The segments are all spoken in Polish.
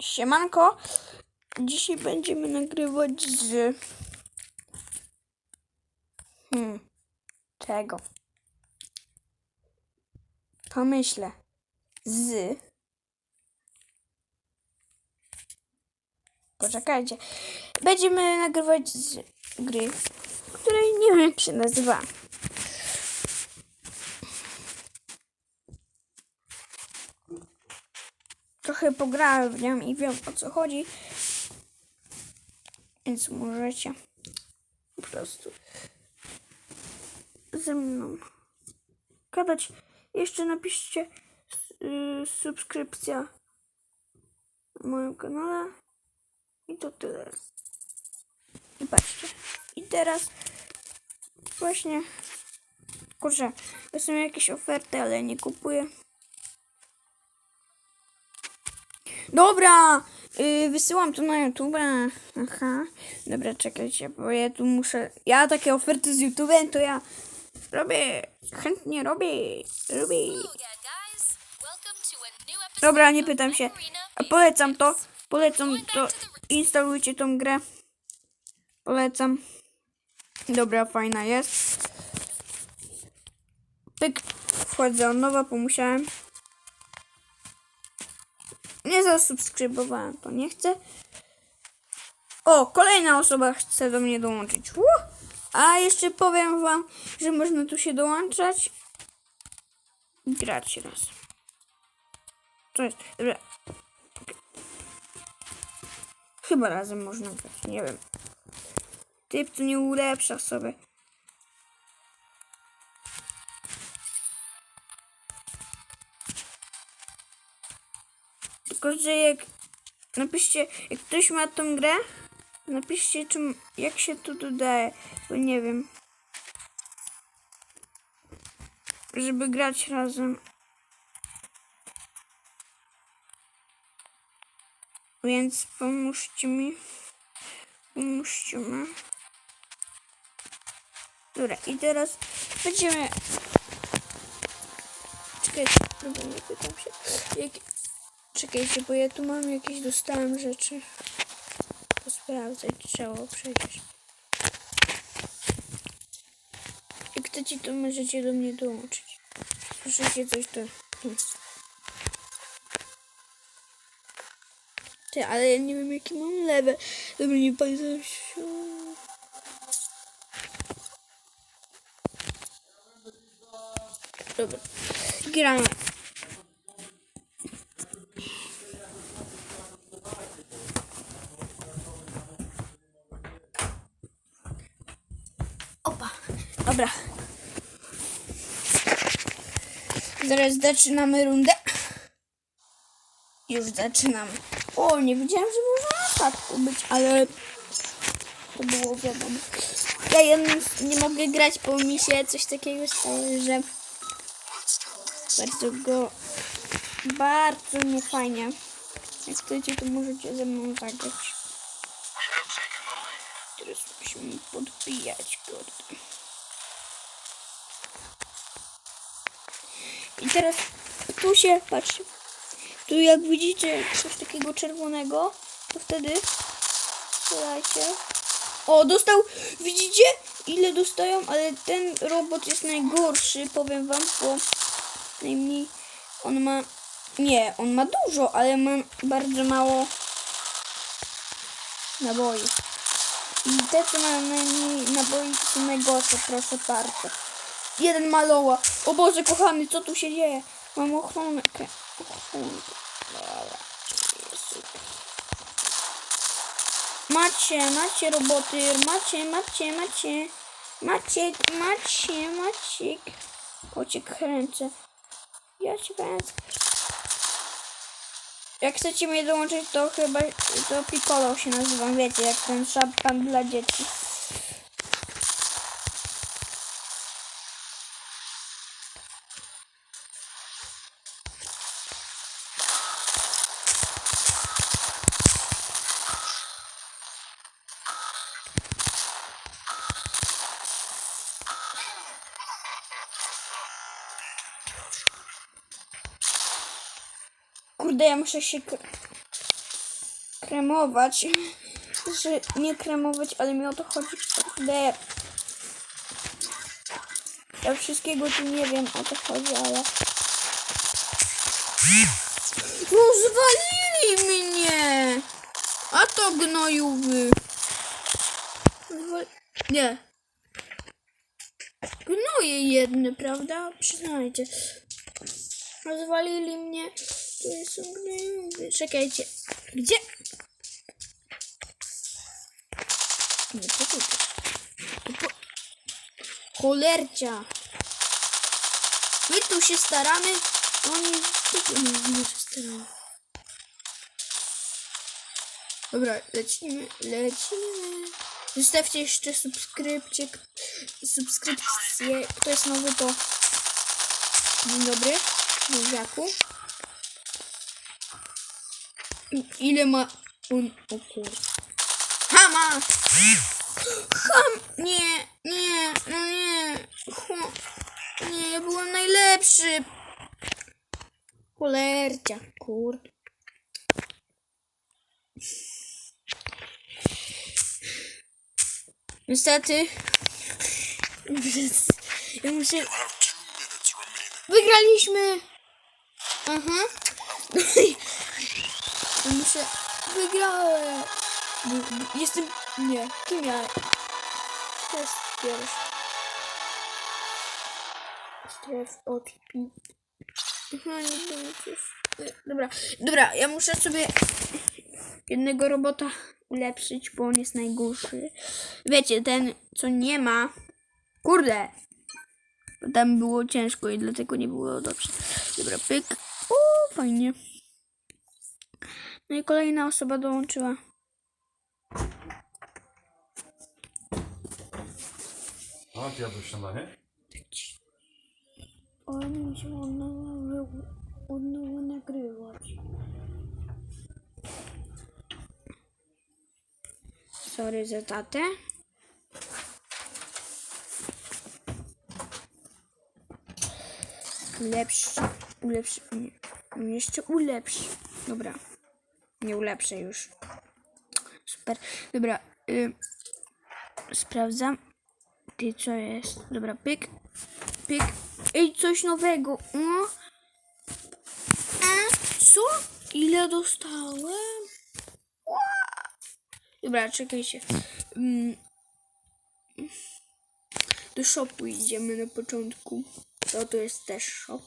Siemanko. Dzisiaj będziemy nagrywać z... Hmm. Czego? Pomyślę. Z... Poczekajcie. Będziemy nagrywać z gry, której nie wiem jak się nazywa. Trochę pograłem w nią i wiem o co chodzi. Więc możecie po prostu ze mną gadać. Jeszcze napiszcie y, subskrypcja na moim kanale. I to tyle. I patrzcie. I teraz właśnie kurczę, to są jakieś oferty, ale nie kupuję. Dobra, yy, wysyłam to na YouTube. Aha. Dobra, czekajcie, bo ja tu muszę. Ja takie oferty z YouTube'em to ja robię. Chętnie robię. Robię. Dobra, nie pytam się. Polecam to. Polecam to. Instalujcie tą grę. Polecam. Dobra, fajna jest. Pyk. Wchodzę od nowa, pomusiałem. Nie zasubskrybowałem, to nie chcę. O, kolejna osoba chce do mnie dołączyć. Ło! A jeszcze powiem wam, że można tu się dołączać grać raz. To jest. Dobra. Chyba razem można grać, nie wiem. Typ to nie ulepsza sobie. Tylko, jak napiszcie, jak ktoś ma tą grę, napiszcie czym, jak się tu dodaje, bo nie wiem. Żeby grać razem. Więc pomóżcie mi. Pomóżcie mi. Dobra, i teraz będziemy... Dobra, nie pytam się. Jak... Czekajcie, bo ja tu mam jakieś, dostałem rzeczy. Posprawdzać trzeba przecież. Jak chcecie, to możecie do mnie dołączyć. Słyszycie coś, to... Ty, ale ja nie wiem jaki mam level. Dobra, nie pamiętam się. Dobra. Gramy. Opa. Dobra. Zaraz zaczynamy rundę. Już zaczynamy. O, nie wiedziałem, że można na statku być, ale to było wiadomo. Ja nie mogę grać, bo mi się coś takiego staje, że bardzo go bardzo niefajnie. Jak chcecie, to możecie ze mną zagrać. Teraz musimy podbijać go. I teraz tu się, patrzcie, tu jak widzicie coś takiego czerwonego, to wtedy strzelajcie. O, dostał, widzicie ile dostają, ale ten robot jest najgorszy, powiem wam, bo najmniej on ma, nie, on ma dużo, ale ma bardzo mało naboi. I te, co mają najmniej naboi, to są najgorsze, proszę bardzo. Jeden maloła. O Boże, kochany, co tu się dzieje? Mam. Dobra. Jezu. Macie, macie roboty, macie, macie, macie. Maciek, macie, Maciek. Ociek ręce. Ja ci ręce. Jak chcecie mnie dołączyć, to chyba to Piccolo się nazywam, wiecie, jak ten szampan dla dzieci. Kurde, ja muszę się... kr- kremować. Że nie kremować, ale mi o to chodzi. Kurde. Ja wszystkiego tu nie wiem o to chodzi, ale... No zwalili mnie! A to gnojuwy. Zwal... Nie. Gnoje jedne, prawda? Przyznajcie. Rozwalili mnie. To są gnojuwy. Czekajcie. Gdzie? Nie. To po... Cholercia. My tu się staramy. Oni tu nie się staramy. Dobra, lecimy, lecimy. Zostawcie jeszcze subskrypcję. Subskrypcję. Kto jest nowy, to dzień dobry. Buziaku. Ile ma on? O. Hama! Ham! Nie, nie, no nie. Nie, ja byłem najlepszy. Cholercia, kurde. Niestety. Ja muszę. Wygraliśmy! Aha. Muszę. Wygrałem! Jestem. Nie, kim ja? To jest pierwszy. Stref wiem, co jest. Dobra, dobra, ja muszę sobie jednego robota ulepszyć, bo on jest najgorszy. Wiecie, ten, co nie ma. Kurde! Tam było ciężko i dlatego nie było dobrze. Dobra, pyk. O, fajnie. No i kolejna osoba dołączyła. A, ty jadłeś śniadanie? Ale mi się od nowa, od nowa nagrywać. Sorry za tatę. Ulepszy, ulepszy, nie, jeszcze ulepszy. Dobra, nie ulepszę już. Super, dobra, y, sprawdzam. Ty co jest? Dobra, pyk, pyk. Ej, coś nowego. O. A, co? Ile dostałem? Dobra, czekajcie. Mm. Do shopu idziemy na początku. To to jest też shop.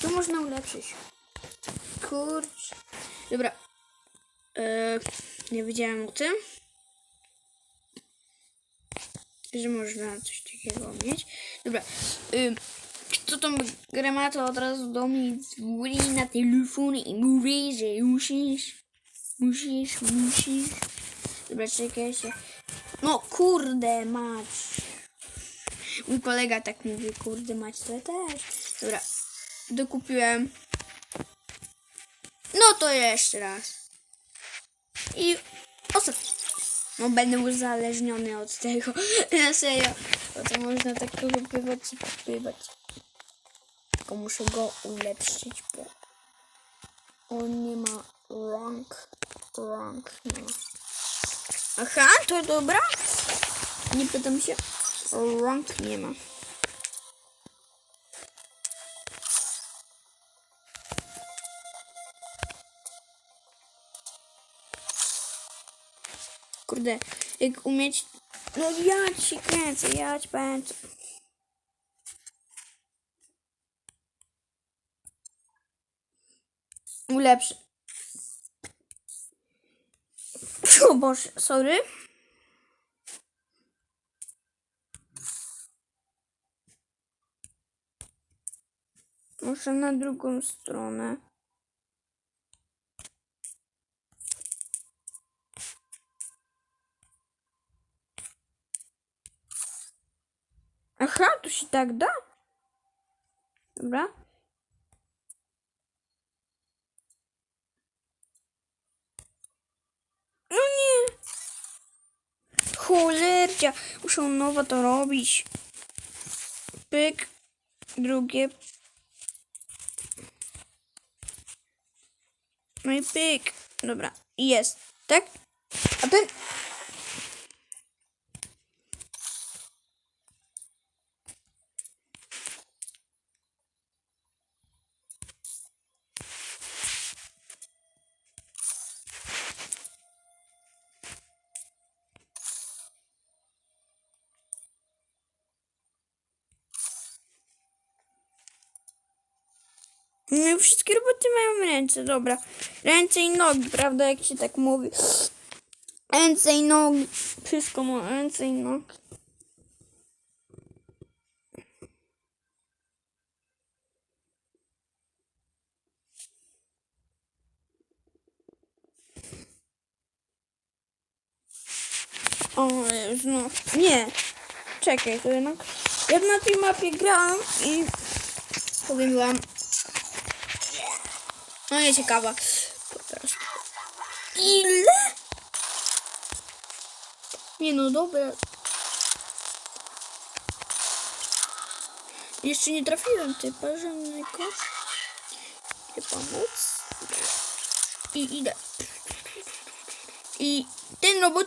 To można ulepszyć. Kurczę. Dobra. E, nie wiedziałem o tym. że można coś takiego mieć. Dobra. Ym, kto tą grę ma, to od razu do mnie dzwoni na telefon i mówi, że musisz, musisz, musisz. Dobra, czekajcie. No kurde mać. Mój kolega tak mówi, kurde mać, to też. Dobra, dokupiłem. No to jeszcze raz. I ostatni. No będę uzależniony od tego. Na serio. Bo to można tak kupywać i kupywać. Tylko muszę go ulepszyć, bo on nie ma rank. Rank nie ma. Aha, to dobra. Nie pytam się. Rank nie ma. Kurde, jak umieć... No ja ci kręcę, ja ci pędzę. Ulepszę. O Boże, sorry. Muszę na drugą stronę. Aha, to się tak da? Dobra. No nie. Cholercia. Muszę nowo to robić. Pyk. Drugie. No i pyk. Dobra, jest, tak? A ten... No wszystkie roboty mają ręce, dobra. Ręce i nogi, prawda, jak się tak mówi. Ręce i nogi. Wszystko ma ręce i nogi. O, no. Nie. Czekaj, to jednak. Ja na tej mapie grałam i powiem wam. No nie ciekawa. Ile? Nie no, dobra. Jeszcze nie trafiłem typa żadnego. Idę pomóc. I idę. I ten robot